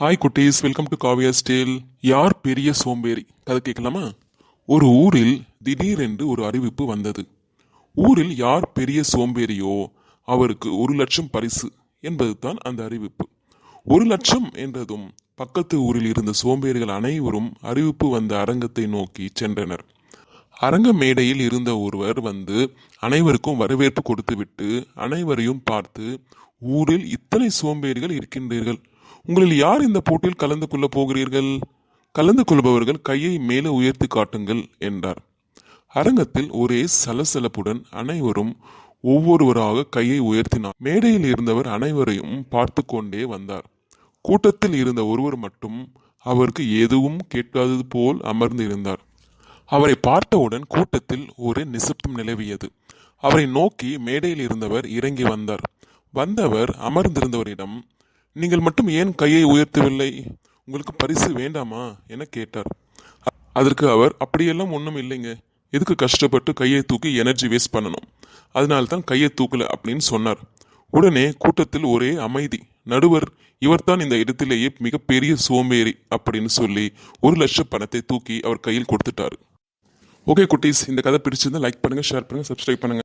Hi குட்டீஸ். Welcome to Kavya ஸ்டேல் யார் பெரிய சோம்பேறி? கதை கேட்கலாமா? ஒரு ஊரில் திடீரென்று ஒரு அறிவிப்பு வந்தது. ஊரில் யார் பெரிய சோம்பேறியோ அவருக்கு ஒரு லட்சம் பரிசு என்பது தான் அந்த அறிவிப்பு. ஒரு லட்சம் என்றதும் பக்கத்து ஊரில் இருந்த சோம்பேறிகள் அனைவரும் அறிவிப்பு வந்த அரங்கத்தை நோக்கி சென்றனர். அரங்க மேடையில் இருந்த ஒருவர் வந்து அனைவருக்கும் வரவேற்பு கொடுத்துவிட்டு அனைவரையும் பார்த்து ஊரில் இத்தனை சோம்பேறிகள் இருக்கின்றீர்கள். உங்களில் யார் இந்த போட்டியில் கலந்து கொள்ளப் போகிறீர்கள்? கலந்து கொள்பவர்கள் கையை மேலே உயர்த்தி காட்டுங்கள் என்றார். அரங்கத்தில் ஒரே சலசலப்புடன் அனைவரும் ஒவ்வொருவராக கையை உயர்த்தினார். மேடையில் இருந்தவர் அனைவரையும் பார்த்து கொண்டே வந்தார். கூட்டத்தில் இருந்த ஒருவர் மட்டும் அவருக்கு எதுவும் கேட்காதது போல் அமர்ந்து இருந்தார் அவரை பார்த்தவுடன் கூட்டத்தில் ஒரு நிசப்தம் நிலவியது. அவரை நோக்கி மேடையில் இருந்தவர் இறங்கி வந்தார். வந்தவர் அமர்ந்திருந்தவரிடம் நீங்கள் மட்டும் ஏன் கையை உயர்த்தவில்லை? உங்களுக்கு பரிசு வேண்டாமா? என கேட்டார். அதற்கு அவர் அப்படியெல்லாம் ஒன்றும் இல்லைங்க. எதுக்கு கஷ்டப்பட்டு கையை தூக்கி எனர்ஜி வேஸ்ட் பண்ணணும்? அதனால தான் கையை தூக்கல அப்படின்னு சொன்னார். உடனே கூட்டத்தில் ஒரே அமைதி. நடுவர் இவர்தான் இந்த இடத்திலேயே மிகப்பெரிய சோம்பேறி அப்படின்னு சொல்லி ஒரு லட்சம் பணத்தை தூக்கி அவர் கையில் கொடுத்துட்டாரு. ஓகே குட்டீஸ் இந்த கதை பிடிச்சிருந்தா லைக் பண்ணுங்க ஷேர் பண்ணுங்க சப்ஸ்கிரைப் பண்ணுங்க.